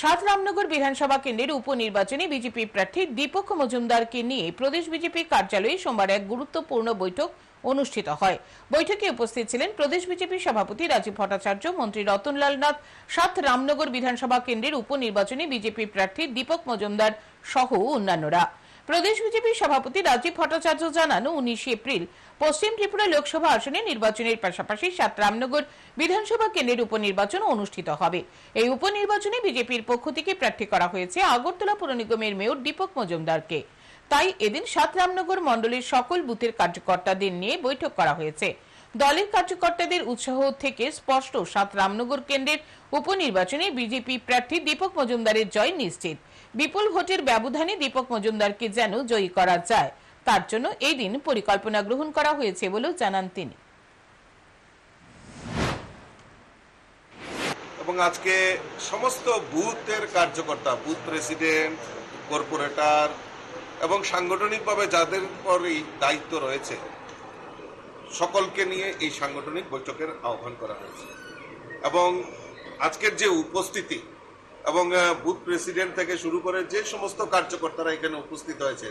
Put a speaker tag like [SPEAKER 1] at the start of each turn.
[SPEAKER 1] সাত রামনগর বিধানসভা কেন্দ্রের উপনির্বাচনে বিজেপি প্রার্থী দীপক মজুমদারকে নিয়ে প্রদেশ বিজেপি কার্যালয়ে সোমবার এক গুরুত্বপূর্ণ বৈঠক অনুষ্ঠিত হয়। বৈঠকে উপস্থিত ছিলেন প্রদেশ বিজেপি সভাপতি রাজীব ভট্টাচার্য, মন্ত্রী রতনলাল নাথ, সাত রামনগর বিধানসভা কেন্দ্রের উপনির্বাচনে বিজেপি প্রার্থী দীপক মজুমদার সহ অন্যান্যরা। প্রদেশ বিজেপি সভাপতি রাজীব ভট্টাচার্য জানান, উনিশে এপ্রিল পশ্চিম ত্রিপুরা লোকসভা আসনে নির্বাচনের পাশাপাশি সাত রামনগর বিধানসভা কেন্দ্রের উপনির্বাচন অনুষ্ঠিত হবে। এই উপনির্বাচনে বিজেপির পক্ষ থেকে প্রার্থী করা হয়েছে আগরতলা পুর নিগমের মেয়র দীপক মজুমদারকে। তাই এদিন সাত রামনগর মণ্ডলের সকল বুথের কার্যকর্তাদের নিয়ে বৈঠক করা হয়েছে। দলের কার্যকর্তাদের উৎসাহ থেকে স্পষ্ট, সাত রামনগর কেন্দ্রের উপনির্বাচনে বিজেপি প্রার্থী দীপক মজুমদারের জয় নিশ্চিত। বিপুল ভোটের ব্যবধানে দীপক মজুমদারকে যেন জয়ী করা যায়, তার জন্য এই দিন পরিকল্পনা গ্রহণ করা হয়েছে বলেও জানান তিনি।
[SPEAKER 2] এবং আজকে সমস্ত বুথের কার্যকর্তা, বুথ প্রেসিডেন্ট, কর্পোরেটর এবং সাংগঠনিকভাবে যাদের পরই দায়িত্ব রয়েছে সকলকে নিয়ে এই সাংগঠনিক বৈঠকের আহ্বান করা হয়েছে। এবং আজকের যে উপস্থিতি এবং বুথ প্রেসিডেন্ট থেকে শুরু করে যে সমস্ত কার্যকর্তারা এখানে উপস্থিত হয়েছে